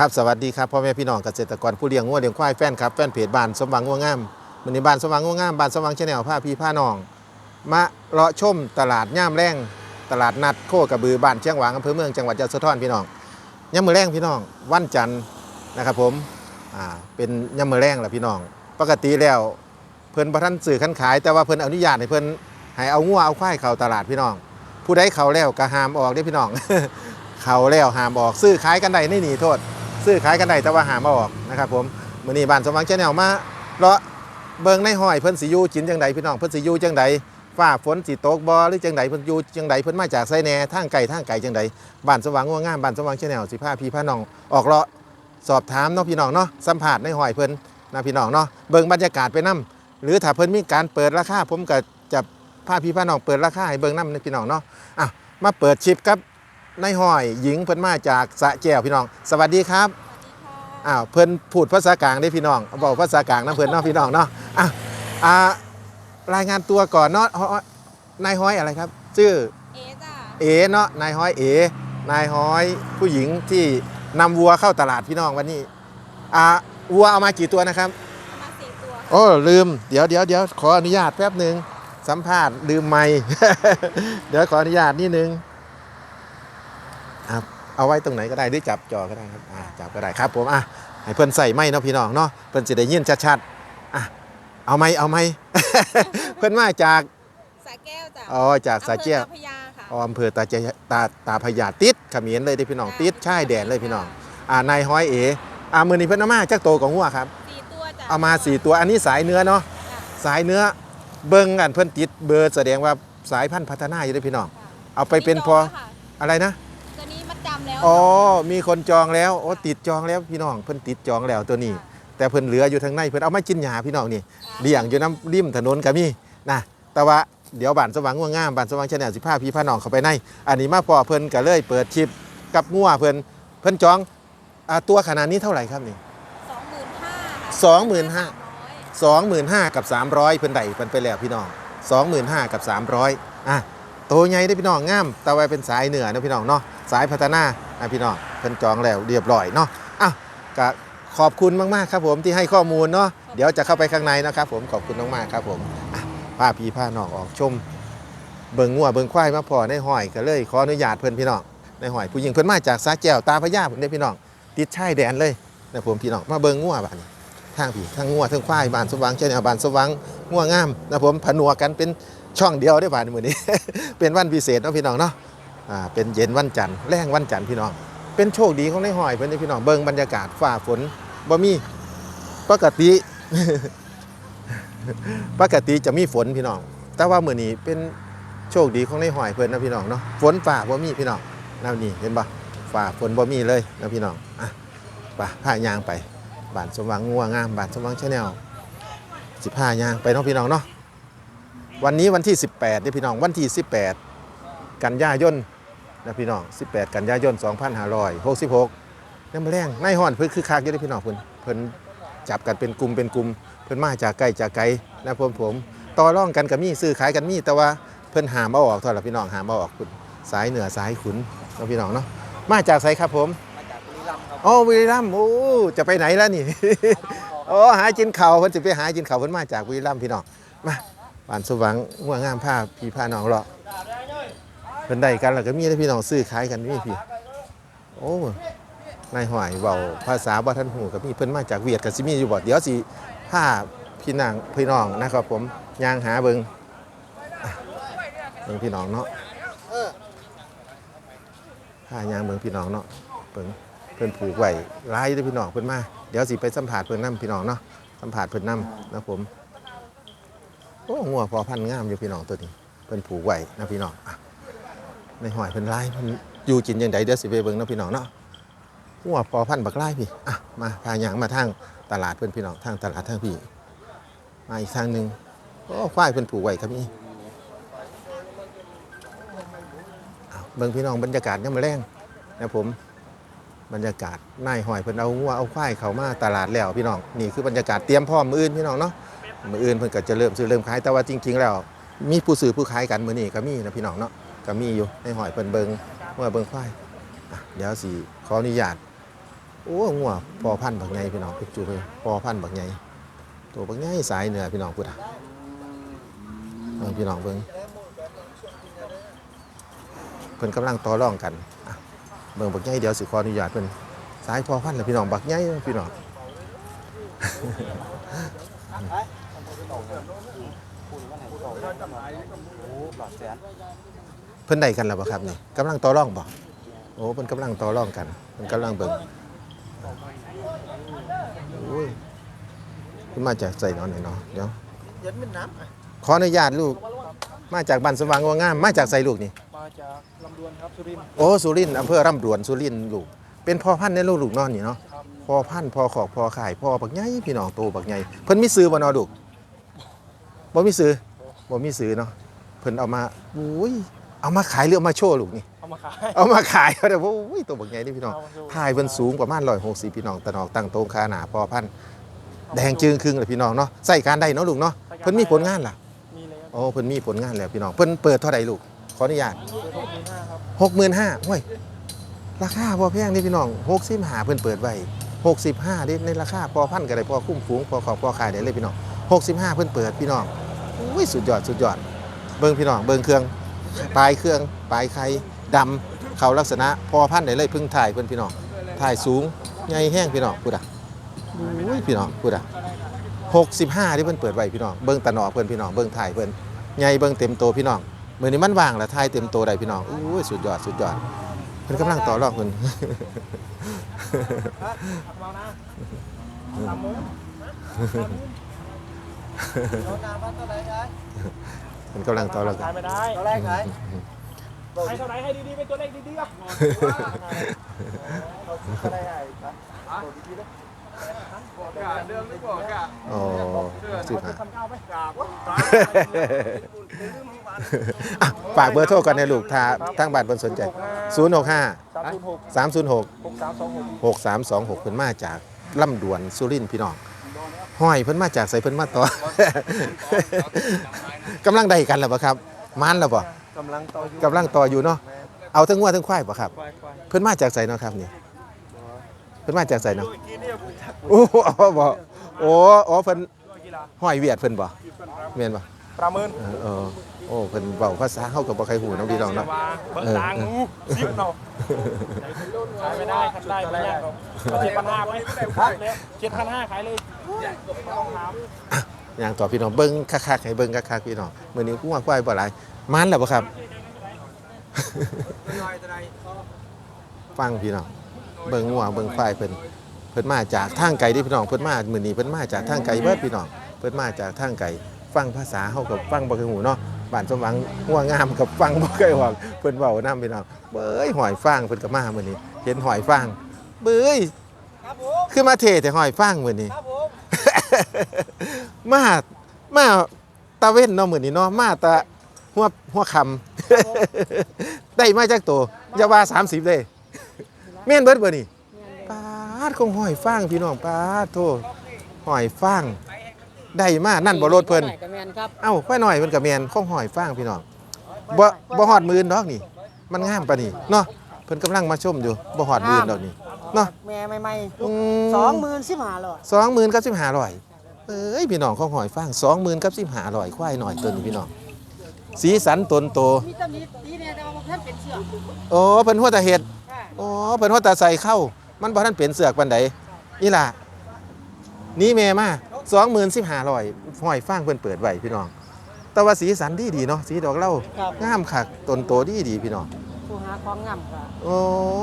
ครับสวัสดีครับพ่อแม่พี่น้องเกษตรกรผู้เลี้ยงงัวเลี้ยงควายแฟนครับแฟนเพจบ้านสมหวังงัวงามมันนี้บ้านสมหวังงัวงามบ้านสมหวังชาแนลผ้าพี่ผ้าน้อง มาเลาะชมตลาดย่ามแรงตลาดนัดโคกระบือบ้านเชียงหวางอำเภอเมืองจังหวัดยะโสธรพี่น้องย่ามมือแรงพี่น้อง วันจันทร์นะครับผมอ่าเป็นย่ามมือแรงแหละพี่น้อง ปกติแล้วเพิ่นประทันสื่อขันขาย แต่ว่าเพิ่นอนุญาตให้เพิ่นให้เอางัวเอาควายเข้าตลาดพี่น้อง ผู้ใดเข้าแล้วก็ห้ามออกเด้พี่น้องเข้าแล้วห้ามออกซื้อขายกันได้ไม่หนีโทษ ซื้อขายกันได้แต่ว่าหามเอาออกนะครับผมมื้อนี้บ้านสมหวังแชนแนลมาเลาะเบิ่งในห้อยเพิ่นสิอยู่จินจังใดพี่น้องเพิ่นสิอยู่จังใดฟ้าฝนสิตกบ่หรือจังใดเพิ่นอยู่จังใดเพิ่นมาจากไสแหน่ทางไกลทางไกลจังใดบ้านสมหวังง่วงงามบ้านสมหวังแชนแนลสิพาพี่พาน้องออกเลาะสอบถามเนาะพี่น้องเนาะสัมภาษณ์ในห้อยเพิ่นนะพี่น้องเนาะเบิ่งบรรยากาศไปนํหรือถ้าเพิ่นมีการเปิดราคาผมก็จะพาพี่พาน้องเปิดราคาให้เบิ่งนํนพี่น้องเนาะอะมาเปิดชิปครับในห้อยหญิงเพิ่นมาจากสะแก้วพี่น้อง สวัสดีครับ อ้าวเพิ่นพูดภาษากลางได้พี่น้องบอกภาษากลางนะเพิ่นเนาะพี่น้องเนาะอะอ่ารายงานตัวก่อนเนาะฮ้อยนายฮ้อยอะไรครับ ชื่อเอจ้ะเอเนาะนายฮ้อยเอนายฮ้อยผู้หญิงที่นำวัวเข้าตลาดพี่น้องวันนี้อ่าวัวเอามากี่ตัวนะครับเอามาสี่ตัวโอ้ลืมเดี๋ยวเดี๋ยวเดี๋ยวขออนุญาตแป๊บหนึ่งสัมภาษณ์ลืมไม่เดี๋ยวขออนุญาตนิดนึงครับ เอาไว้ตรงไหนก็ได้หรือจับจอก็ได้ครับอ่าจับก็ได้ครับผมอะให้เพิ่นใส่ไม้เนาะพี่น้องเนาะเพิ่นจะได้ยินชัดๆอะเอาไม้เอาไม้เพิ่นมาจากสาแก้วจ้ะอ๋อจากสาเจียอำภอตาพระยาค่ะอ๋ออำเภอตาเจตาตาพญาติดเขมิ้นเลยเด้อพี่น้องติดชายแดนเลยพี่น้องอ่านายฮ้อยเออ่ามือนี้เพิ่นเอามาจากโตของหัวครับสี่ตัวจ้ะเอามาสี่ตัวอันนี้สายเนื้อเนาะจ้ะสายเนื้อเบิ้งกันเพิ่นติดเบอร์แสดงว่าสายพันธุ์พัฒนาอยู่ด้วยพี่น้องค่ะเอาไปเป็นพอมีจงแล้วค่ะอะไรนะตัวนี้มัดจำแล้วอ๋อมีคนจองแล้วโอ้ติดจองแล้วพี่น้องเพิ่นติดจองแล้วตัวนี้ แต่เพิ่นเหลืออยู่ทางในเพิ่นเอามากินหญ้าพี่น้องนี่เลี้ยงอยู่น้ำริมถนนก็มีนะแต่ว่าเดี๋ยวบ้านสว่างง่วงงามบ้านสว่างชาแนลสิพาพี่พาน้องเข้าไปใน อันนี้มาพอเพิ่นก็เลยเปิดชิปกับงัวเพิ่นเพิ่นจองอ่าตัวขนาดนี้เท่าไหร่ครับนี่สองหมื่นห้าสองหมื่นห้า25,000กับ300เพิ่นได้เพิ่นไปแล้วพี่น้อง25,000กับ300อะ โตใหญ่ได้พี่น้องงามแต่ว่าเป็นสายเหนือนะพี่น้องเนาะสายพัฒนานะพี่น้องเพิ่นจองแล้วเรียบร้อยเนาะอะก็ขอบคุณมากๆครับผมที่ให้ข้อมูลเนาะเดี๋ยวจะเข้าไปข้างในนะครับผมขอบคุณมากๆครับผมอะพาพี่พานองออกชม เบิ่งงัวเบิ่งควายมาพอในห้อยก็เลย ขออนุญาตเพิ่นพี่น้องในห้อยผู้หญิงเพิ่นมาจากสาแก้วตาพระยาผมได้อพี่น้องติดชายแดนเลยนะผมพี่น้องมาเบิ่งงัวบ้านนี้ทางพี่ทางงัวทางควายบานสว่างเช่นบานสว่างงัวงามนะผมผนวกกันเป็น ช่องเดียวได้บานมือนี้ เป็นวันพิเศษเนาะพี่น้องเนาะอ่าเป็นเย็นวันจันทร์แรงวันจันทร์พี่น้อง เป็นโชคดีของในหอยเพื่อนพี่น้องเบิ่งบรรยากาศฝ่าฝนบ่มีปกติ ปกติจะมีฝนพี่น้อง แต่ว่ามือนี้เป็นโชคดีของในหอยเพื่อนนะพี่น้องเนาะฝนฝ่าบ่มีพี่น้องนั่นนี่เห็นบ่ฝ่าฝนบ่มีเลยนะพี่น้องอะไปพายางไปบ้านสมหวังงัวงามบ้านสมหวังชาแนลสิบห้ายางไปเนาะพี่น้องเนาะ วันนี้วันที่ 18นี่พี่น้องวันที่ 18 กันยายนนะพี่น้อง 18 กันยายน 2566นี่มาแรงในห้อนเพิ่นคือคักอยู่เด้อพี่น้องเพิ่นเพิ่นจับกันเป็นกลุ่มเป็นกลุ่มเพิ่นมาจากไกลจากไกลนะผมผมต่อร่องกันก็มีซื้อขายกันมีแต่ว่าเพิ่นหามเอาออกเท่าไหร่พี่น้องหามเอาออกคุณสายเหนือสายขุนเนาะพี่น้องเนาะมาจากไสครับผมมาจากบุรีรัมย์ครับอ๋อบุรีรัมย์โอ้จะไปไหนแล้วนี่ โอ้หาจินเขาวเพิ่นสิไปหาจินเขาวเพิ่นมาจากบุรีรัมย์พี่น้องมา บ้านสว่างง่วงามผ้าพี่ผ้าน้องเลาะเพิ่นได้กันแล้วก็มีได้พี่น้องซื้อขายกันมีพี่โอ้นายหอยเว้าภาษาบ่ทันหูกับมีเพิ่นมาจากเวียดก็สิมีอยู่บ่เดี๋ยวสิพาพี่นางพี่น้องนะครับ ผมย่างหาเบิงเบิงพี่น้องเนาะพายางเบิงพี่น้องเนาะเบิงเพิ่นผูกไว้ลายเด้พี่น้องเพิ่นมาเดี๋ยวสิไปสัมผัสเพิ่นนํพี่น้องเนาะสัมผัสเพิ่นนํนะผม โอ้งัวพอพันธุ์งามอยู่พี่น้องตัวนี้เพิ่นผูกไว้นะพี่น้องอะในหอยเพิ่นหลายเพิ่นอยู่กินจังไดเดี๋ยวสิไปเบิ่งนะพี่น้องเนาะงัวพอพันธุ์บักหลายพี่อะมาพาหยางมาทางตลาดเพิ่นพี่น้องทางตลาดทางพี่มาอีกทางหนึ่งโอ้ควายเพิ่นผูกไว้ครับนี่อ้เบิ่งพี่น้องบรรยากาศยามมื้อแลงนะผมบรรยากาศนายหอยเพิ่นเอางัวเอาควายเขามาตลาดแล้วพี่น้องนี่คือบรรยากาศเตรียมพร้อมมื้ออื่นพี่น้องเนาะ มืออื่นเพิ่นก็จะเริ่มซื้อเริ่มขายแต่ว่าจริง ๆ แล้ว มีผู้ซื้อผู้ขายกันมื้อนี้ก็มีนะพี่น้องเนาะก็มีอยู่ในหอยเพิ่นเบิงว่าเบิงควายอะเดี๋ยวสิขออนุญาตโอ้งัวพอพันธุ์บักใหญ่พี่น้องไปจูไปพอพันธุ์บักใหญ่ตัวบักใหญ่สายเหนือพี่น้องพูดอะเบิ่งพี่น้องเบิงเพิ่นกำลังต่อรองกันเบิ่งบักใหญ่เดี๋ยวสิขออนุญาตเพิ่นสายพอพันธุ์แล้วพี่น้องบักใหญ่พี่น้อง เพิ่นได้กันแล้วบ่ครับนี่กำลังต่อรองบ่โอ้เพิ่นกำลังต่อรองกันเพิ่นกำลังเบิ่งโอ้ยเพิ่นมาจากใส่นอนไหนเนาะเดี๋ยวยันเป็นน้ำอะขออนุญาตลูก มาจากบ้านสว่างงัวงาม มาจากใส่ลูกนี่ มาจากลำดวนครับสุรินทร์โอ้สุรินทร์อำเภอร่ำดวนสุรินทร์ลูก เป็นพ่อพันธุ์ในลูกลูกนอนนี่เนาะครับพ่อพันธุ์พ่อขอกพ่อขายพ่อบักใหญ่พี่น้องโตบักใหญ่เพิ่นมีซื้อบ่เนาะลูก บ่มีซื้อบ่มีซื้อเนาะเพิ่นเอามาอุ้ยเอามาขายหรือเอามาโชว์ลูกนี่ เอามาขาย เอามาขายเขาเดี๋ยวโอ้ยตัวบักใหญ่นี่พี่น้องเอามาโชว์ ถ่ายเพิ่นสูงประมาณ160พี่น้องตะนอกตั้งโตรงขาหนาพอพันธุ์แดงจึงครึ่งเลยพี่น้องเนาะใส่การได้เนาะลูกเนาะเพิ่นมีผลงานล่ะมีเลยครับโอ้เพิ่นมีผลงานแล้วพี่น้องเพิ่นเปิดเท่าใดลูกขออนุญาต เปิดหกมีห้าครับหกหมื่นห้าห้วยราคาพอแพงนี่พี่น้องหกสิบห้าเพิ่นเปิดไว้หกสิบห้าในราคาพอพันก็ได้พอคุ้มฟูงพอขอบพอขายได้เลยพี่น้องหกสิบห้าเพิ่นเปิดพี่น้อง อุ้ยสุดยอดสุดยอด เบิ่งพี่น้องเบิ่งเครื่องปลายเครื่องปลายไข่ดำเขาลักษณะพอพันได้เลยเพึ่งถ่ายเพิ่อนพี่น้องถ่ายสูงใหญ่แห้งพี่น้องพูดอะอุ้ยพี่น้องพูดอะหกสิบห้าที่เพิ่นเปิดไว้พี่น้องเบิ่งตะหนอเพิ่อนพี่น้องเบิ่งถ่ายเพิ่อนใหญ่เบิ่งเต็มโตพี่น้องเหมือนี้มันว่างล้วถ่ายเต็มโตได้พี่น้องอุ้ยสุดยอดสุดยอดเพิ่นกำลังต่อรองเพิ่นมานะสามโมง เอานาบ้านเท่าไหร่ไงเพิ่นกำลังต่อรองกัขายนไม่ได้เท่าไหรขายให้เท่าไหรให้ดีๆเป็นตัวเลขดีๆอะเท่าไหรให้ครับตัวดีๆเลยเรื่องไม่บอกอะอ๋อสิบห้าทำเก้าไปกราบอะฝากเบอร์โทรก่อนนะลูกถ้าทางบ้านเพิ่นสนใจ 065 สามศูนย์หก306 หกสามสองหก6326เพิ่นมาจากลำดวนสุรินทร์พี่น้อง ห้อยเพิ่นมาจากไสเพิ่นมาต่อ กำลังได้กันแล้วบ่ครับมานแล้วบ่กำลังต่ออยู่กำลังต่ออยู่เนาะเอาทั้งงัวทั้งควายบ่ครับ ควายควายเพิ่นมาจากไสเนาะครับนี่เพิ่นมาจากไสเนาะโอ้อ๋อบ่โอ้อ๋อเพิ่นกีฬาห้อยเวียดเพิ่นบ่แม่นบ่ประเมินเออเออ โอ้เพิ่นเว้าภาษาเฮาก็บ่ใครฮู้เนาะพี่น้องเนาะว่าเบิ่งตังงูซิบเนาะขายไม่ได้คันได้ไม่ยากหรอกเจ็ดพันห้าไปครับแล้วเจ็ดพันห้าขายเลยต้องถามอย่างต่อพี่น้องเบิ่งคักๆให้เบิ่งคักๆพี่น้องมื้อนี้กูว่าควายบ่หลายมันแล้วบ่ครับ ฟังพี่น้องเบิ่งงัวเบิ่งควายเพิ่นเพิ่นมาจากทางไกลเดิพี่น้องเพิ่นมามื้อนี้เพิ่นมาจากทางไกลเบิดพี่น้องเพิ่นมาจากทางไกลฟังภาษาเฮากับฟังบ่เคยหูเนาะ บ้านสมหวังงัวงามกับฟังบ่เคยออกเพิ่นเว้านํพี่น้องเบ้ยหอยฟางเพิ่นก็มามื้อนี้เห็นหอยฟางเบ้ยครับผมคือมาเทแต่หอยฟางมื้อนี้ครับผมมามาตะเว้นเนาะมื้อนี้เนาะมาตะหัวหัวคำได้มาจากตัวอย่าว่า 30เลยแม่นเบิดบ่นี่ปาดคงหอยฟางพี่น้องปาดโทหอยฟาง ได้มานั่นบ่รถเพิ่นกระแมนครับเอ้าค่อยหน่อยเพิ่นก็แม่นคงหอยฟางพี่น้องบ่บ่ฮอดหมื่นดอกนี่ มันงามปานนี้เนาะเพิ่นกำลังมาชมอยู่บ่ฮอดหมื่นดอกนี่เนาะแม่ใหม่อืๆสองหมื่นสิบห้าร้อยสองหมื่นกับสิบห้าร้อยเอ้ยพี่น้องของหอยฟางสองหมื่นกับสิบห้าร้อยควายหน่อยตัวนี้พี่น้องสีสันตนโตมีตำหนิตีเนี่ยแต่ว่าบ่ทันเป็นเชือกโอ้เพิ่นหัวตาเห็ดค่ะโอ้เพิ่นหัวตาใส่เข้า มันบ่ทันเป็นเสือกปานใดนี่ล่ะนี่แม่มา สองหมื่นสิบห้าร้อยหอยฟางเพิ่นเปิดไว้พี่น้อง แต่ว่าสีสันดีดีๆเนาะสีดอกเหล้าครับงามคักตนโตดีดีๆพี่น้องผู้หาของงามค่ะโอ้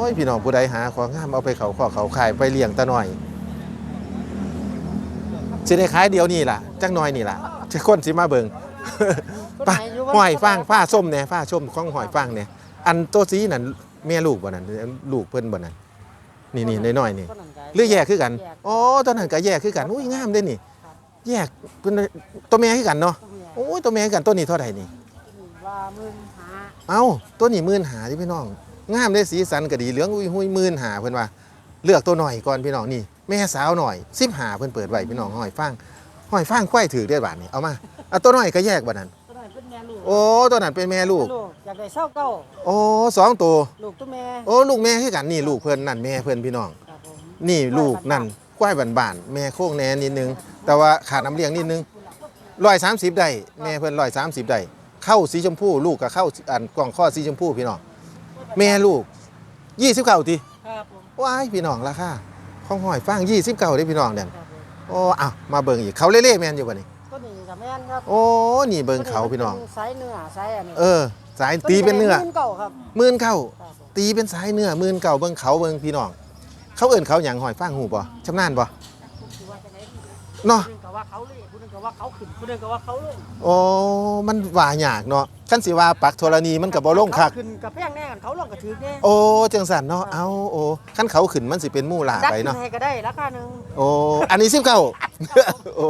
ยพี่น้องผู้ใดหาของงามเอาไปเขาข้อเขาขายไปเลี้ยงตะหน่อยสิได้ขายเดียวนี่ล่ะจักหน่อยนี่ล่ะจะคนสิมาเบิง ไปหอยฟางฟ้าส้มเนี่ยฟ้าส้มของหอยฟางเนี่ยอันโตสีนั่นแม่ลูกบ่นั่นลูกเพิ่นบ่นั่นนี่นี่น้อยๆนี่ต้นนั้นก็หรือแยกคือกันแยกอ๋อตอนนั้นก็แยกคือกัน อุ้ยงามเด้นี่ แยกเพิ่นตัวแม่คือกันเนาะต้องแยกโอ้ยตัวแม่คือกันตัวนี้เท่าไหร่นี่ ว่าหมื่นหาเอ้าตัวนี้หมื่นหาที่พี่น้องงามได้สีสันก็ดีเหลืองอุ้ยหุยหมื่นหาเพิ่นว่าเลือกตัวหน่อยก่อนพี่น้องนี่แม่สาวหน่อยสิบหาเพิ่นเปิดไว้พี่น้องหอยฟางหอยฟางควายถือได้บาทนี่เอามาเอาตัวหน่อยก็แยกบัดนั้นต้นนั้นเป็นแม่ลูกโอ้ตัวนั้นเป็นแม่ลูก ลูกอยากได้เศร้าเก้าโอ้สองตัวลูกตัวแม่โอ้ลูกแม่คือกันนี่ลูกเพิ่นนั่นแม่เพิ่นพี่น้อง ครับผมนี่ลูกนั่นควายบานๆแม่โค้งแหน่นิดนึง แต่ว่าขาดน้ำเลี้ยงนิดนึงร้อยสามสิบได้แม่เพิ่นร้อยสามสิบได้เข้าสีชมพูลูกกับเข้าอันกล่องข้อสีชมพูพี่น้องแม่ลูกยี่สิบเก้าทีครับผมว้ายพี่น้องราคาของหอยฟางยี่สิบเก้าได้พี่น้องเด่นครับผมโอ้อ้าวมาเบิ่งอีกเขาเล่ๆแม่นอยู่บ่นี่ตัวนี้กับแม่นครับโอ้นี่เบิ่งเขาพี่น้อง สายเนื้อสายอันนี้เออ สายตีเป็นเนื้อตัวเก่าครับหมื่นเก้าครับผมตีเป็นสายเนื้อหมื่นเก้าเบิ่งเขาเบิ่งพี่น้อง เขาเอิ่นเขาหยังหอยฟางหูบ่ชำนาญบ่ คือว่าจะไหน เนาะ ผู้หนึงก็ว่าเขาเลยผู้หนึงก็ว่าเขาขึ้นผู้หนึงก็ว่าเขาลงโอ้มันว่ายากเนาะคันสิว่าปักธรณีมันก็บ่ลงคัก เขาขึ้นกับแพงแน่กันเขาลงกับถือแน่โอ้จังสันเนาะ เอาโอ้คันเขาขึ้นมันสิเป็นหมู่หลาดัดไปขึ้นเนาะให้ก็ได้ราคาหนึ่งโอ้ อันนี้19โอ้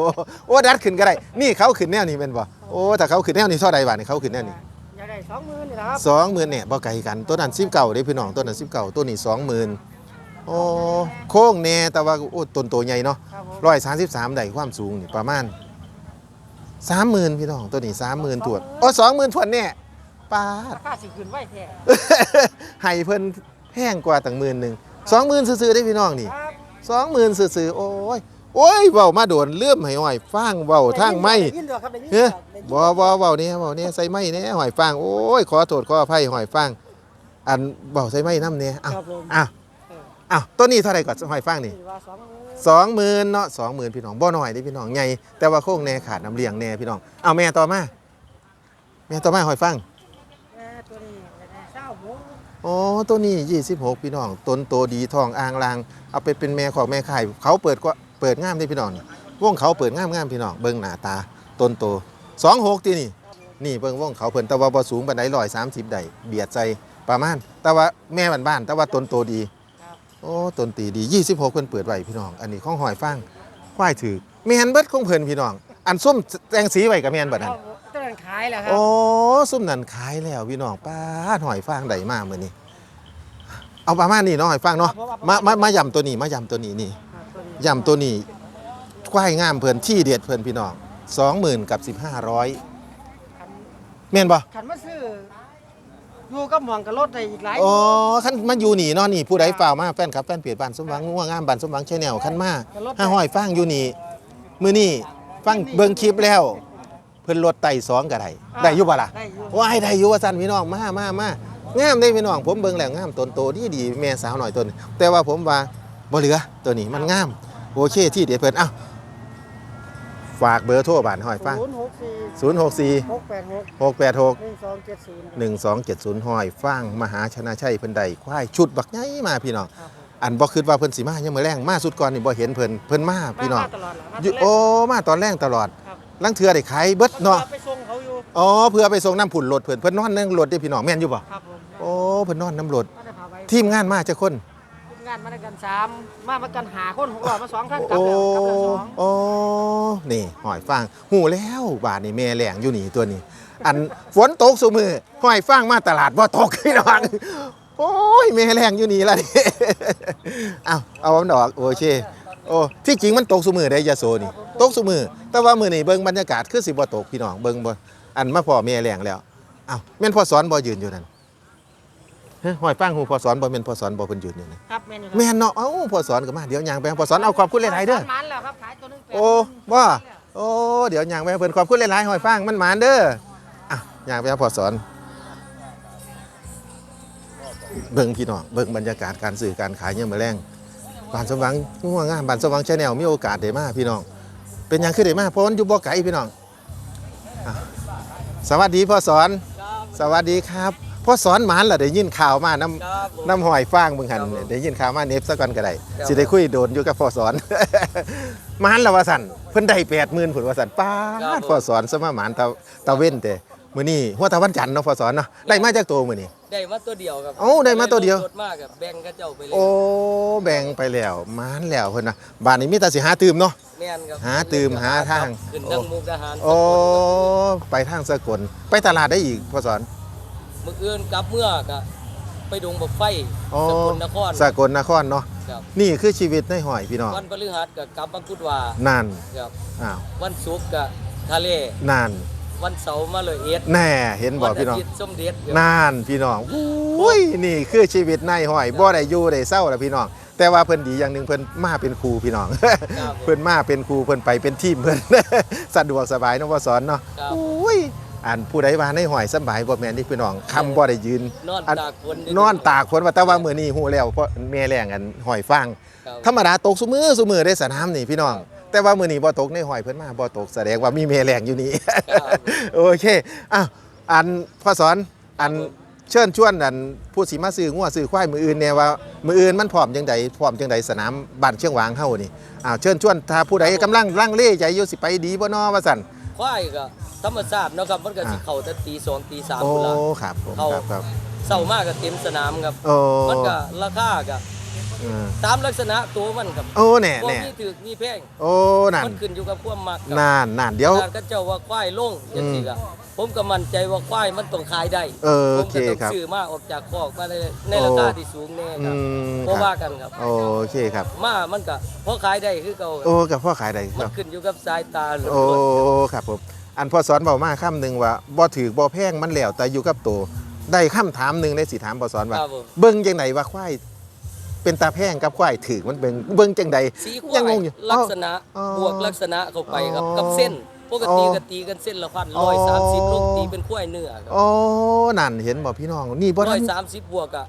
โอ้ดัดขึ้นก็ได้ นี่เขาขึ้นแนวนี้เป็นบ่ โอ้แต่เขาขึ้นแนวนี้เท่าใดบาทนี่เขาขึ้นแนวนี้อยากได้สองหมื่นนี่แหละครับสองหมื่นเนี่ยบ่ไกลกันตัวนั้นสิบเก่าได้พี่น้องตัวนั้นสิบเก่าตัวนี้สองหมื่น โอ้โค้งแน่แต่ว่าโอ้ต้นโตใหญ่เนาะครับผมร้อยสามสิบสามได้ความสูงนี่ประมาณสามหมื่นพี่น้องตัวนี้สามหมื่นถวดโอ้สองหมื่นถวดเนี่ยป้าด รา คาสิขึ้นไว้แท้ให้เพิ่นแพงกว่าตั้งหมื่นหนึ่งสองหมื่นซื้อๆได้พี่น้องนี่ครับสองหมื่นซื้อๆโอ้ยโอ้ยเว้ามาโดนเลื่อมให้หอยฟางเว้าทางไม่ด้ยินดอกครับได้ยินดเฮ้อยกได้ยินดบ่อกบ่เว้าเนี่ยเว้าเนี่ยใส่ไม้เนี่ยหอยฟางโอ้ยขอโทษขออภัยหอยฟางอันเว้าใส่ไม้น้ำเนี่ยอ้าวครับผม อ้าว อ้าวตัวนี้เท่าไหร่ก่อนหอยฟางนี่นี่ว่าสองหมื่นสองหมื่นเนาะสองหมื่นพี่น้องบ่น้อยเด้พี่น้องใหญ่แต่ว่าโค้งแน่ขาดน้ำเลี้ยงแน่พี่น้องเอาแม่ต่อมาแม่ต่อมาหอยฟางแม่ตัวนี้เศร้าหมูอ๋อตัวนี้26พี่น้องต้นโตดีทองอ่างลาง เอาไปเป็นแม่ของแม่ขายเขาเปิดก็เปิดงามได้พี่น้องนี่วงเขาเปิดงามงามพี่น้องเบิ่งหน้าตาต้นโต26ตีนี่นี่เบิ่งวงเขาเพิ่นแต่ว่าบ่สูงปานใด130ได้เบียดใจประมาณ แต่ว่าแม่บ้านๆแต่ว่าต้นโตดี โอ้ต้นตีดี 26เพิ่นเปิดไว้พี่น้อง อันนี้ของหอยฟางควายถือแม่นเบิดของเพิ่นพี่น้อง อันส้มแตงสีไว้กับแม่นบัดนั้นเอาตัวนั้นขายแล้วครัโอ้ส้มนั่นขายแล้วพี่น้องป้าดหอยฟางได้มามื้อนี้ เอาประมาณนี้เนาะหอยฟางเนาะมามา มาย่ำตัวนี้ มายำตัวนี้นี่ครับตัวนี้ย่ำตัวนี้ควายงามเพิ่นที่เด็ดเพิ่นพี่น้อง20,000กับ1500คันแม่นบ่คันมาซื้อ อยู่กับหมองกับรถได้อีกหลาย อ๋อคันมันอยู่นี่เนาะนี่ผู้ใดฝ่าวมาแฟนครับแฟนเพจบ้านสมหวังง่วงงามบ้านสมหวังแชนแนลคันมาห้าห้อยฟางอยู่นี่มื้อนี้ฟังเบิ่งคลิปแล้ว เพิ่นลดไต่สองก็ได้ได้อยู่บ่ล่ะได้อยู่ว้ายได้อยู่ว่าซั่นพี่น้องมามามา งามได้พี่น้องผมเบิ่งแล้วงามต้นโตดีดีแม่สาวหน่อยต้นแต่ว่าผมว่าบ่เหลือตัวนี้มันงามโอเคที่เด็ดเพิ่นเอ้า ฝากเบอร์โทรบ้านห้อยฟางศูนย์หกสี่064หกแปดหก686หนึ่งสองเจ็ดศูนย์1270ห้อยฟางมหาชนะชัยเพิ่นได้ควายชุดบักใหญ่มาพี่น้องครับผมอันบ่คิดว่าเพิ่นสิมายังมื้อแรงมาสุดก่อนนี่บ่เห็นเพิ่นเพิ่นมาพี่น้องมาตลอดเหรอมาอยู่ตลดโอ้มาตอนแรกตลอดครับลังเทือได้ขายเบิดเนาะไปส่งเขาอยู่อ๋อเพื่อไปส่งน้ำผุนรถเพิ่นเพิ่นนอนนั่งรถเด้พี่น้องแม่นอยู่บ่ครับผมโอ้เพิ่นนอนน้ำรถมาได้พาไปทีมงานมาจักคนทีม งานมาด้วยกันสามมามากันหาคนหกร้อยมาสองครั้งกลับโอ้แล้วกลับแล้วสองโอ้นี่หอยฟางหูแล้วบาดนี่แม่แหลงอยู่นี่ตัวนี้ อันฝนตกซุมือหอยฟางมาตลาดบ่ตกพี่น้องโอ้ยแม่แหลงอยู่นี่ล่ะนี่เอาเอามันดอกโอเคโอ้ที่จริงมันตกซุมือได้ยาโซนี่ตกซุมือแต่ว่ามื้อนี้เบิ่งบรรยากาศคือสิบ่ตกพี่น้องเบิ่งบ่อันมาพ่อแม่แหลงแล้วเอ้าแม่นพ่อสอนบ่ยืนอยู่นั่น ฮะหอยฟางหูพ่อสอนบ่แม่นพ่อสอนบ่เพิ่นยืนอยู่นั่นครับแม่นอยู่ครับแม่นเนาะเอ้าพ่อสอนก็มาเดี๋ยวยางไปให้พ่อสอนเอาขอบคุณหลายๆเด้อมันแล้วครับขายตัวหนึงแปดโอ้ว่า โอ้เดี๋ยวยางไปให้เพิ่นขอบคุณหลายๆหอยฟางมันหมานเด้ออะยางไปให้พ่อสอน เบิ่งพี่น้องเบิ่งบรรยากาศการสื่อการขายเนี่ยามมาแรงบ้านสมหวังง่วงงามบ้านสมหวังชาแนลมีโอกาสได้มาพี่น้อง เป็นหยังคือได้มาเพราะมันอยู่บ่ไกลพี่น้องอะสวัสดีพ่อสอน สวัสดีครับ พ่อสอนหมานล่ะได้ยินข่าวมาน้ำน้ำหอยฟางเบิ่งหันเดี๋ยวยินข่าวมาเนฟซะก่อนก็ได้สิได้คุยโดนอยู่กับพ่อสอน หมานละว่าสั่นเพิ่นได้80,000ผุนว่าสั่นป้าดพ่อสอนสมาหมานตะตะเว้นแต่มื้อนี้หัวตะวันจันทร์เนาะพ่อสอนเนาะได้มาจากตัวมื้อนี้ ได้มาตัวเดียวครับเอ้าได้มาตัวเดียว รถมากกับแบ่งกระเจ้าไปเลยโอ้แบ่งไปแล้วหมานแล้วเพิ่นน่ะบ้านนี้มีแต่สิหาตื่มเนาะ แม่นครับหาตื่มหาทาง ขึ้นทางมุกดาหารโอ้ไปทางสกลไปตลาดได้อีกพ่อสอนเมื่อคืนกลับเมื่อก็ไปดงบกไฟโอ้สกลนครสกลนครเนาะครับนี่คือชีวิตในหอยพี่น้องวันพฤหัสก็กลับบังกุดวานั่นครับอ้าววันศุกร์ก็ทะเลนั่นวันเสาร์มาเลยเอ็ดแน่เห็นบ่วัพี่น้องอาทิตย์ส้มเด็ดครับ นานพี่น้องอุ้ยนี่คือชีวิตนายห้อยบ่ได้อยู่ได้เศร้าแล้วพี่น้องแต่แต่ว่าเพิ่นดีอย่างหนึ่งเพิ่นมาเป็นครูพี่น้องครับผมเพิ่นมาเป็นครูเพิ่นไปเป็นทีมเพิ่น สะดวกสบายเนาะพ่อสอนเนาะครับ อุ้ย อันผู้ใดว่าในหอยสำบายบ่แม่นที่พี่น้องคำบ่ได้ยืนนอนอันตากฝนนอนตากฝนว่าแต่ว่ามื้อนี้ฮู้แล้วเพราะแม่แรงกันหอยฟาง ครับ ธรรมดาตกซุมือซุมือได้สนามนี่พี่น้อง แต่ว่ามื้อนี้บ่ตกในหอยเพิ่นมาบ่ตกแสดงว่ามีแม่แรงอยู่นี่ ครับ โอเคอ้าวอันพ่อสอนอันเชิญชวนอันผู้สิมาซื้องัวซื้อควายมืออื่นเนี่ยว่ามืออื่นมันพร้อมจังใดพร้อมจังใดสนามบ้านเชียงหวางเฮานี่อ้าวเชิญชวนถ้าผู้ใดกำลังลังเลใจอยู่สิไปดีบ่น้อว่าซั่น ควายก็ธรรมชาติเนาะครับมันก็สิอ่าเข้าแต่ตีสองตีสามโอ้พุ่นละครับผมเข้าครับครับเศร้ามากก็เต็มสนามครับโอ้มันก็ราคาก็อืมตามลักษณะตัวมันครับโอ้แน่พวกแน่มีถือมีแพงโอ้นั่นมันขึ้นอยู่กับความมักครับนานนานเดี๋ยว การก็เจ้าว่าควายลงจังซี่ก็ ผมก็มั่นใจว่าควายมันต้องขายได้เออผโอมเคก็ต้องครับ ซื้อมาออกจากคอกมาในในโอ้ราคาที่สูงแน่คอืรับมเพราะคว่ารับกันครับ โอเคครับ มามันก็พอขายได้คือเก่าโอ้กับพ่อขายได้คมันรับขึ้นอยู่กับสายตาโอ้ครับผมอันพ่อสอนเบามาคำหนึ่งว่าบ่ถือบ่แพงมันแล้วแต่อยู่กับตัวได้คำถามหนึ่งในสิถามพ่อสอนว่า ครับผมเบิ่งจังไดว่าควายเป็นตาแพงกับควายถือมันเบิ่งเบิ่งจังได สีควยังางงยอยู่ลักษณะอ๋อบวกลักษณะเข้าไปครับ อ๋อ กับเส้น ปกติอ๋อก็ตีกันเส้นละพันอ๋อร้อยสามสิบลงตีเป็นกล้วยเนื้อครับอ๋อนั่นเห็นบ่พี่น้องนี่บ่ร้ทัอยนสามสิบบวกอะ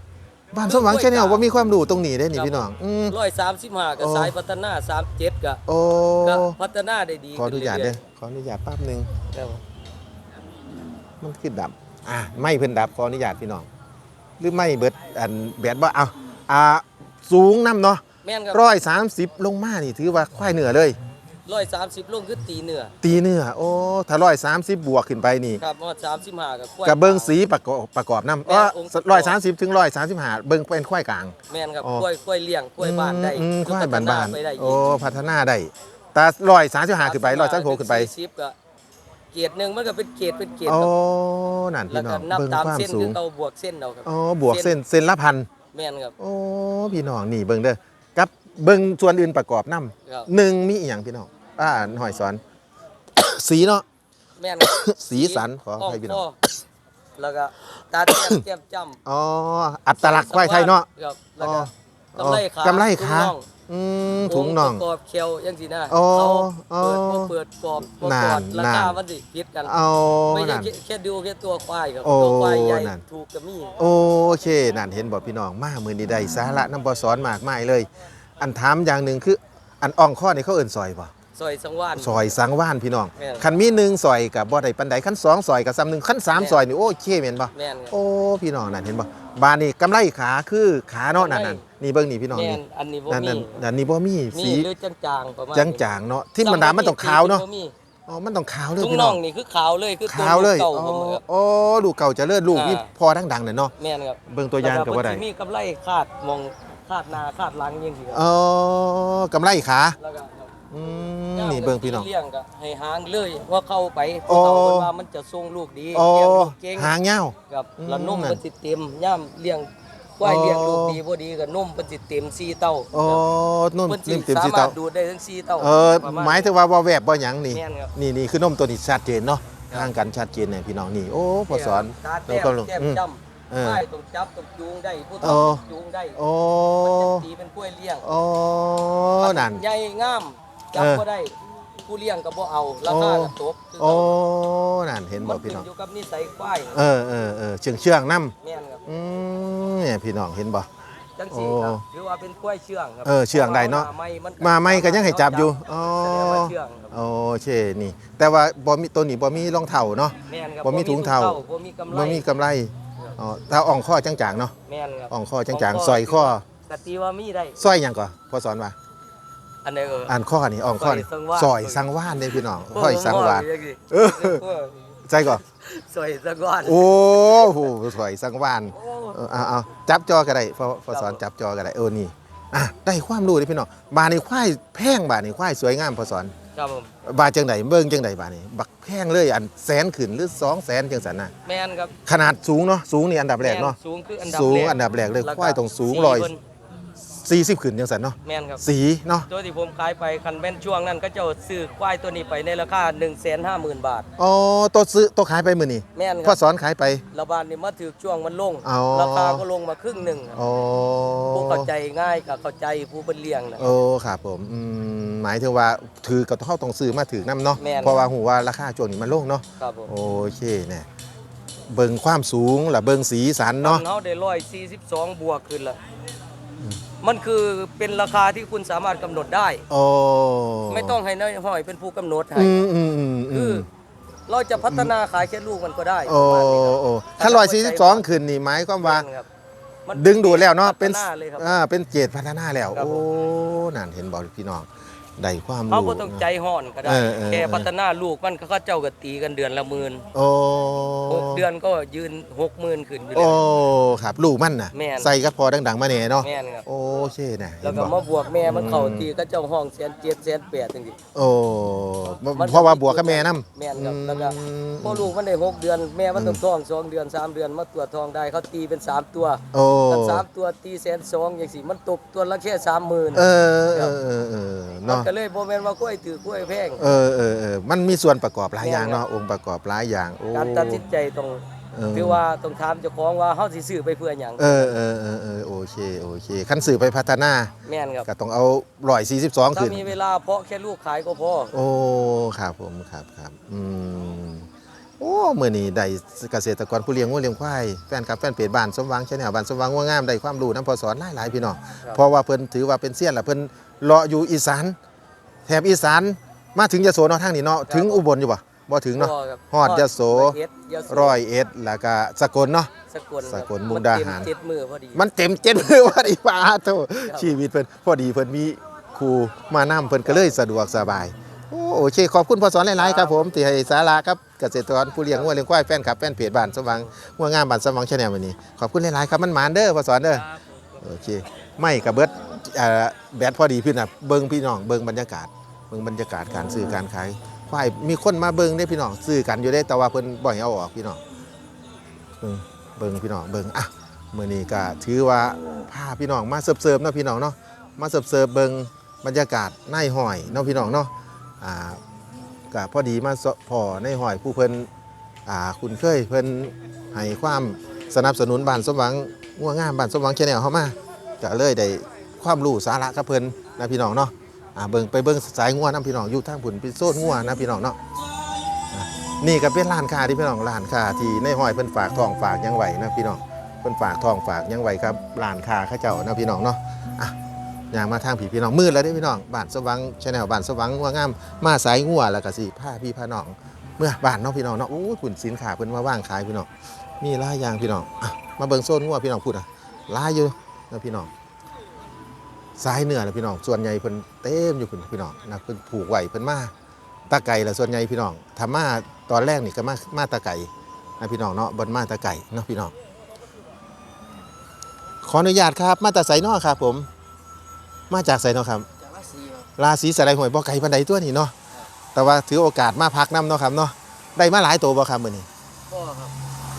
บ้านสมหวังแชนแนลบ่มีความรู้ตรงนี้เด้นี่ครับพี่น้องอืมร้อยสามสิบห้ากับอ๋อสายพัฒนาสามเจ็ดกับโอ้ก็พัฒนาได้ดีขออนุญาตขึ้เด้รื่อขออนุญาตแป๊บหนึงๆครับมันขึ้นดับอะไม่เพิ่นดับขออนุญาตพี่น้อง หรือไม่เบิดอันแบดบ่เอาอ่าสูงนํเนาะแม่นครับร้อยสามสิบลงมานี่ถือว่าควายเหนือเลย ร้อยสามสิบลงคือตีเนื้อตีเนื้อโอ้ถ้าร้อยสามสิบบวกขึ้นไปนี่ครับว่าสามสิบห้ากับกล้วยกับเบิ้งสีประกอบประกอบน้ำแม่อ๋อนองค์ร้อยสามสิบถึงร้อยสามสิบห้าเบิ้งเป็นควายกลางแม่นครับอ๋อกล้วยกล้วยเลี้ยงกล้วยบ้านได้อืมควายบ้านบ้านพัฒไปได้ๆโอ้พัฒนาได้แต่ร้อยสามสิบห้าขึ้นไปร้อยสามสิบหกขึ้นไปสี่สิบก็เกียรหนึ่งมันก็เป็นเกียรเป็นเกียรโอ้ครับนั่นแล้พี่วน้ก็องนับเบิ้งตามความเส้นสูคืองเอาบวกเส้นเอาครับโอ้บวกเส้นเส้นละพันแม่นครับโอ้พี่น้องนี่เบิ้งเด้อกับเบิ้งส่วนอื่นประกอบน้ครับำหนึ่งมีอหย่างพี่น้อง อ่าหอยสอน สีเนาะ แม่นครับ สีสันขอให้พี่น้อง คแล้วก็ตาเทียมเทียมจำอ๋อ อัตลักษณ์ควายไทยเนาะ ครับแล้วอ๋อก็กำไรขากำไรขา ถุงน่องอืมถุงน่อง ประกอบเคียวยังสีหน้าอ๋อเขาเปิดอ๋อบ่เปิดกรอบบ่นั่กนอดราคานั่น มันสิคิดกัน เอาไม่ใช่นั่น แค่แค่ดูแค่ตัวควายครับโอ้ตัวควายใหญ่นั่น ถูกกับมี โอเค นั่นเห็นบอกพี่น้องมามือนี้ได้สาระน้ำบอสอนมากมายเลย อันถามอย่างหนึ่งคือ อันอ่องข้อนี่เขาเอิ่นซอยบ่ ซอยสังวาน ซอยสังว่านพี่น้องแม่น คันมีหนึ่งซอยกับบ่ได้ปันใดคันสองซอยกับซ้ำหนึ่งคันสามแม่นซอยนี่โอ้เคแม่นบ่แม่นครับ โอ้พี่น้องนั่นเห็นบ่บานนี่กำไรขาคือขาเนาะนั่นนั่นนี่เบิ่งนี่พี่น้องแม่นี่นอันนี้บ่นั่นมีนั่นนั่นนี่บ่มีมีสีหรือจางๆประมาณจางจางๆเนาะที่มันดามันต้องขาวเนาะบ่มีอ๋อมันต้องขาวเลยทุ่งพี่น่น้อองงนี่คือขาวเลยคือตัวขาวเลยเก่าอ๋อผมครับโอ้ลูกเก่าเจะเลิศลูกอ่านี่นี่พอดังๆน่ะเนาะแม่นครับเบิ่งตัวอย่างก็บ่ได้แล้วเพิ่นสิมีกำไรคาดมองคาดหน้าคาดหลังอยังซี่ครับอ๋อกำไรขา แล้วก็ อืมนี่เบิ่งพี่น้อง เลี้ยงก็ให้หางเลยว่าเข้าไปโอ้ผู้เฒ่าเพิ่นว่ามันจะทรงลูกดีโอ้เลี้ยงลูกเก่งหางยาวครับอืมแล้วนมนั่นมันสิเต็มย่ามเลี้ยงควายโอ้ เลี้ยงลูกดีบ่ดีก็นมมันสิเต็มสี่เต้าโอ้นุ่นมันสินิ่มเต็มสาสีมาเตารถดูดได้ทั้งสี่เต้าเออประหมายถึงว่าบ่แวบบ่หยังนี่แม่นครับ นี่นี่คือนมตัวนี้ชัดเจนเนาะครับทางกันชัดเจนเนี่ยพี่น้องนี่โอ้พอสอนตาแล้แต้วก็มลงแก้มอืมจเออำควายต้องจับต้องจูงได้ผู้โอ้เฒ่าจูงได้โอ้มันจะตีเป็นกล้วยเลี้ยง โอ้นั่น ใหญ่งาม จับเออบ่ได้ผู้เลี้ยงก็บ่เอาราคาก็ตกคือโอ้เก่านั่นเห็นมับ่นพี่ขึ้นน้องอยู่กับนิสัยควายเออเออเออเชื่องเชื่องน้แม่นครับำอืมเนี่ยพี่น้องเห็นบ่ จังซี่ครับโอ้ถือว่าเป็นกล้วยเชื่องครัเออเชื่องได้เนาะพรว่มันมาไม่ก็ยังให้จับอยู่อ๋อแสดงว่าเชื่องครับโอเคนี่ แต่ว่าบ่มีตัวนี้บ่มีรองเท้าเนาะ แม่นครับบ่มีถุงเท้า บ่มีกำไรบ่มีกำไรอ๋อถ้าอ่องข้อจางๆเนาะแม่นครับอ่องข้อจางๆซอยข้อกะตีว่ามีได้ซอยหยังก่อนพอสอนว่า อันไหนเอออ่านข้อนี่อ่องข้อนี่ซซออยยสัสังงวาวานนเด้พี่น้องค่อยสังวานเออใจก่อนสวยสังวานโอ้โหซอยสังวานโอ้เออเอาเอาจับจอก็ได้พอพอสอนจับจอก็ได้เออนี่อะได้ความรู้เลยพี่น้องบานี่ควายแพงบานี่ควายสวยงามพอสอนครับผมบาจังไดเบิ่งจังไดบานี่บักแพงเลยอันแสนขึ้นหรือ2แสนจังสันน่ะแม่นครับขนาดสูงเนาะสูงนี่อันดับแรกเนาะม่สูงคืออันดับสูงแรกอันดับแรกเลยแวควายต้องสูงสีร้อยเพิ่น 40ขึ้นจังซั่นเนาะแม่นครับ สีเนาะตัวที่ผมขายไปคันแม่นช่วงนั้นก็เจ้าซื้อควายตัวนี้ไปในราคา150,000 บาท อ๋อตัวซื้อตัวขายไปมื้อนี้แม่นคพ่อรับสอนขายไป ระบาดนี่มาถือช่วงมันลง อ๋อ ราคาก็ลงมาครึ่งหนึ่งครับอ๋อผู้เข้าใจง่ายกับเข้าใจผู้เป็นเลี้ยงนะ โอ้ครับผมอืมหมายถึงว่าถือกับเฮาต้องซื้อมาถือนํเนาะแม่น เพราะว่าหูว่าราคาช่วงนี้มันลงเนาะครับผมโอเคเนี่ยเบิ่งความสูงล่ะเบิ่งสีสันเนาะเฮาได้ร้อยสี่สิบสองบวกขึ้นละ มันคือเป็นราคาที่คุณสามารถกำหนดได้ โอ้ไม่ต้องให้น้อยห้อยเป็นผู้กำหนดให้อืมอืมอืมอืคือมเราจะพัฒนาขายแค่ลูกมันก็ได้โอ้ประมาณนี้ครับโอ้ถ้าร้อยสี่สิบสองขึ้นนี่หมายความว่าแม่นครับมันดึงดูดแล้วเนาะเป็นพัฒเลยครับ อ่าเป็นเจตพัฒนาแล้ว ครับโอ้ผมนั่นเห็นบอกพี่น้อง ได้ความเขารู้ ก็ต้องใจห่อนก็ได้ เออเออ แค่พัฒนาลูกมันก็เขาเจ้าก็ตีกันเดือนละหมื่นโอ้หกเดือนก็ยืนหกหมื่นขึ้นอยู่โอ้แล้ว ครับ ลูกมันน่ะ แม่น ใส่กับพอดัง ๆ มาแน่เนาะแม่นครับ โอเคนะเห็แล้วนก็บอกมาบวกแม่มันเข้าอืมตีก็เจ้าห้องแสนเจ็ดแสนแปดจริงโอ้มันเพราะว่าบวกกับแม่นำแม่นครับแล้วก็ๆพอลูกมันได้หกเดือน แม่มันต้องท้องสองเดือนสามเดือนมาตรวจท้องได้เขาตีเป็นสามตัวโอ้กันสามตัวตีแสนสองอย่างสิมันตกตัวละแค่สามหมื่น เออเออเออเออมันเนาะก็เลยโบแมนว่ากล้วยถือกล้วยแพงเออเออเออมันมีส่วนประกอบหลายอย่างแม่นครับเนาะองค์ประกอบหลายอย่างโอ้การตัดสินใจต้องเออคือว่าต้องถามเจ้าของว่าเฮาสิซื้อไปเพื่อหยังเออเออเออเออโอเคโอเคขั้นสื่อไปพัฒนาแม่นครับก็ต้องเอาร้อยสี่สิบสองถ้าขึ้นมีเวลาเพาะแค่ลูกขายก็พอโอ้ครับผมครับครับอืมโอ้เมื่อนี้ได้เกษตรกรผู้เลี้ยงวัวเลี้ยงควายแฟนคลับแฟนเพจบ้านสมหวังชาแนลบ้านสมหวังวัวงามได้ความรู้น้ำพอสอนหลายหลายๆพี่น้องเพราะว่าเพิ่นถือว่าเป็นเซียนละเพิ่นเลาะอยู่อีสาน แถบอีสานมาถึงยโสเนาะทางนี้เนาะถึงอุบลอยู่บ่บ่ถึงเนาะพอครับฮอดยโสเอ็ดยโสร้อยเอ็ดแล้วก็สกลเนาะสกลสกลมุกดาหารมันเต็มเจ็ดมือพอดีมันเต็มเจ็ดมือว่าดีป่าโตครับชีวิตเพิ่นพอดีเพิ่นมีครูมานํเพิ่นก็เลยสะดวกสบายโอ้โอเค ขอบคุณพ่อสอนหลายๆครับผมที่ให้สาระครับเกษตรกรผู้เลี้ยงวัวเลี้ยงควายแฟนคลับแฟนเพจบ้านสมหวังวัวงามบ้านสมหวังชาแนลวันนี้ ขอบคุณหลายๆครับมันหมานเด้อพ่อสอนเด้อ โอเคไม่กับเบิดเอ่อแบตพอดีพี่นะเบิงพี่น้องเบิงบรรยากาศเบิงบรรยากาศการซื้อการขายควายมีคนมาเบิงได้พี่น้องซื้อกันอยู่ได้แต่ว่าเพิ่นบ่ให้เอาออกพี่น้องเบิงพี่น้องเบิงอะมื่อนี้ก็ถือว่าพาพี่น้องมาเสิร์ฟเสิร์ฟเนาะพี่น้องเนาะมาเสิร์ฟเสิร์ฟเบิงบรรยากาศในหอยเนาะพี่น้องเนาะอ่าก็พอดีมาพอในหอยผู้เพิ่นอ่าคุณเคยเพิ่นให้ความสนับสนุนบ้านสมหวัง ง่วงงามบ้านสมหวังแชนแนลเข้ามาก็เลยได้ความรู้สาระกับเพิ่นนะพี่น้องเนาะอ่าเบิ่งไปเบิ่งสายง่วน้ำพี่น้องอยู่ทางผุนเป็นโซนง่วนะพี่น้องเนาะอะนี่ก็เป็นร้านค้าที่พี่น้องร้านค้าที่ในหอยเพิ่นฝากทองฝากหยังไหวนะพี่น้องเพิ่นฝากทองฝากหยังไหวครับร้านค้าเข้าเจ้านะพี่น้องเนาะอะย่างมาทางผีพี่น้องมืดแล้วเด้อพี่น้องบ้านสว่างชาแนลบ้านสว่างงัวงามมาสายงัวแล้วก็สิพาพี่พาน้องเมื่อบ้านเนาะพี่น้องเนาะโอ้ยผุ่นสินค้าเพิ่นมาว่างขายพี่น้อง มีหลายอย่างพี่น้องอะมาเบิ่งโซนงัวพี่น้องพูดอะหลายอยู่นะพี่น้องสายเหนือนะพี่น้องส่วนใหญ่เพิ่นเต็มอยู่พุ่นพี่น้องนะเพิ่นผูกไว้เพิ่นมาตะไก่ละส่วนใหญ่พี่น้องถ้ามาตอนแรกนี่ก็มามาตะไก่นะพี่น้องเนาะบนมาตะไก่เนาะพี่น้องขออนุญาตครับมาจากไสนอครับผม มาจากไสนอครับจากละสี่ครับราศีสะไลหวยบ่ไก่ปันใดตัวนี่เนาะแต่ว่าถือโอกาสมาพักน้ำเนาะครับเนาะได้มาหลายตัวบ่ครับมื้อนี้พ่อครับ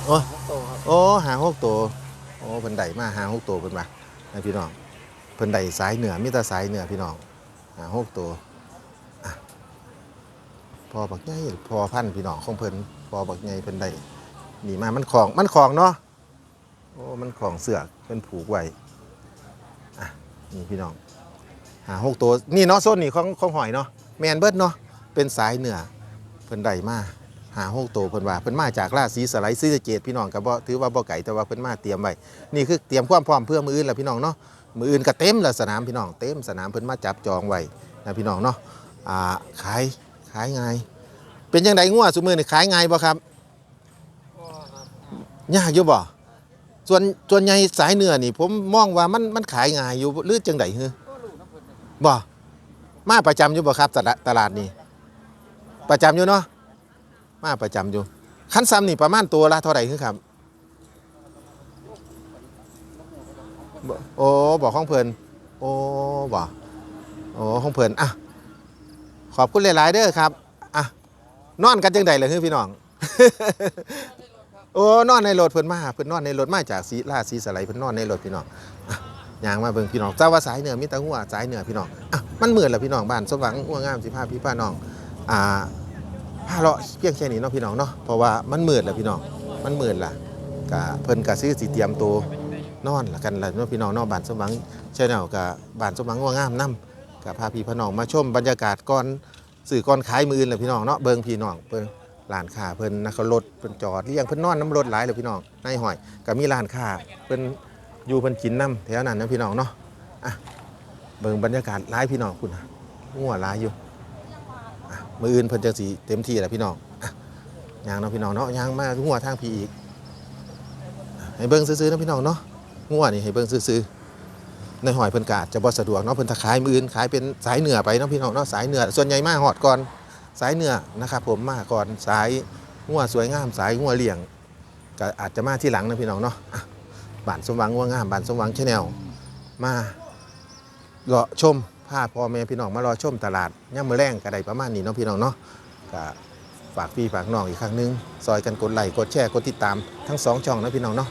โอ้หก โอ้หาหกตัวโอ้เพิ่นได้มาหาหกตัวเพิ่นว่าให้พี่น้องเพิ่นได้สายเหนือมีแต่สายเหนือพี่น้องหาหกตัวพอบักใหญ่พอพันพี่น้องของเพิ่นพอบักใหญ่เพิ่นได้นี่มามันของมันของเนาะโอ้มันของเสือกเพิ่นผูกไว้อะนี่พี่น้องหาหกตัวนี่เนาะโซนนี่ของของหอยเนาะแมนเบิดเนาะเป็นสายเหนือเพิ่นได้มา หาหกตัวเพิ่นว่าเพิ่นมาจากราศีสไลด์ศรีสเกดพี่น้องก็บ่ถือว่าบ่ไก่แต่ว่าเพิ่นมาเตรียมไว้นี่คือเตรียมความพร้อมเพื่อมืออื่นแล้วพี่น้องเนาะมืออื่นก็เต็มแล้วสนามพี่น้องเต็มสนามเพิ่นมาจับจองไว้นะพี่น้องเนาะอ่าขายขายไงเป็นจังไดงัวซุมื้อนี่ขายไงบ่ครับยากอยู่บ่ส่วนส่วนใหญ่สายเนื้อนี่ ผมมองว่ามันมันขายง่ายอยู่หรือจังได๋ฮือบ่มาประจำอยู่บ่ครับตลาดตลาดนี่ประจำอยู่เนาะ มาประจำอยู่คันซ้ำนี่ประมาณตัวละเท่าไหร่คือครับโอ้บ่ของเพลินโอ้บ่โอ้ของเพลินอะขอบคุณหลายๆเด้อครับอะนอนกันจังได๋ล่ะคือพี่น้องโอ้นอนในรถเพิ่นมาเพิ่นนอนในรถมาจากสีลาสีสไลเพิ่นนอนในรถพี่น้องอะยางมาเบิ่งพี่น้องเจ้าว่าสายเหนือมีต่หัวสายเหนือพี่น้องอะมันเหมือนละพี่น้องบ้านสว่างหัวงามสิพาพี่พาน้องอ่า พาเลาะเพียงแค่นี้เนาะพี่น้องเนาะเพราะว่ามันมืดแล้วพี่น้องมันมืดล่ะกะเพิ่นกะซื้อสิเตรียมตัวนอนละกันละเนาะพี่น้องเนาะบ้านสว่างแชนแนลกะบ้านสว่างหัวงามนํกะพาพี่พาน้องมาชมบรรยากาศก่อนสื่อก่อนขายมืออื่นละพี่น้องเนาะเบิ่งพี่น้องเบิ่งร้านค้าเพิ่นนะเขารถเพิ่นจอดเรียงเพิ่นนอนน้ำรถหลายเลยพี่น้องในห้อยก็มีร้านค้าเพิ่นอยู่เพิ่นกินน้ำแถวนั้นนะพี่น้องเนาะอะเบิ่งบรรยากาศร้ายพี่น้องคุณนะงัวร้ายอยู่ มืออื่นเพิ่นจังสีเต็มที่แหละพี่น้องอะยางเนาะพี่น้องเนาะยางมางัวทางพี่อีก ให้เบิ่งซื้อๆนะพี่น้องเนาะงัวนี่ให้เบิ่งซื้อๆในหอยเพิ่นกาจจะบ่สะดวกเนาะเพิ่นถ้าขายมืออื่นขายเป็นสายเหนือไปเนาะพี่น้องเนาะสายเหนือส่วนใหญ่มาฮอดก่อนสายเหนือนะครับผมมาก่อนสายงัวสวยงามสายงัวเลี้ยงก็อาจจะมาที่หลังนะพี่น้องเนาะบ้านสมหวังว่างามบ้านสมหวังชาแนลมารอชม พาพ่อแม่พี่น้องมารอชมตลาดย่ามือแรงก็ไดประมาณนี้เนาะพี่น้องเนาะก็ฝากพี่ฝากน้องอีกครั้งนึงซอยกันกดไลค์กดแชร์กดติดตามทั้งสองช่องนะพี่น้องเนาะ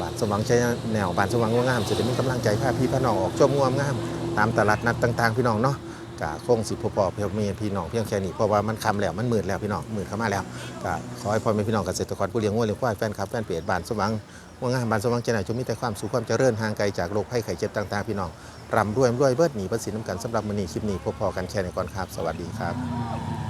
บ้านสมหวังใชาแนลบ้านสมหวังว่างามจะได้มีกำลังใจพาพี่พาน้องออกชมงวมงาม ตามตลาดนัดต่าง ๆ พี่น้องเนาะก็คงสิพ่อพ่อเพียงมีพี่น้องเพียงแค่นี้เพราะว่ามันคำแล้วมันหมืดแล้วพี่น้องหมืดเข้ามาแล้วก็ขอให้พ่อแม่พี่น้องเกษตรกรผู้เลี้ยงวัวเลี้ยงควายแฟนคลับแฟนเพจบ้านสมหวังว่างานบานสมหว่างเจริญจงมีแต่ความสุขความเจริญห่างไกลจากโรคภัยไข้เจ็บต่าง ๆ พี่น้อง รำรวยรวยเบิดหนีภาษีน้ำกันสำหรับมือนีคลิปนี้พบพอกันแค่ในก่อนครับ สวัสดีครับ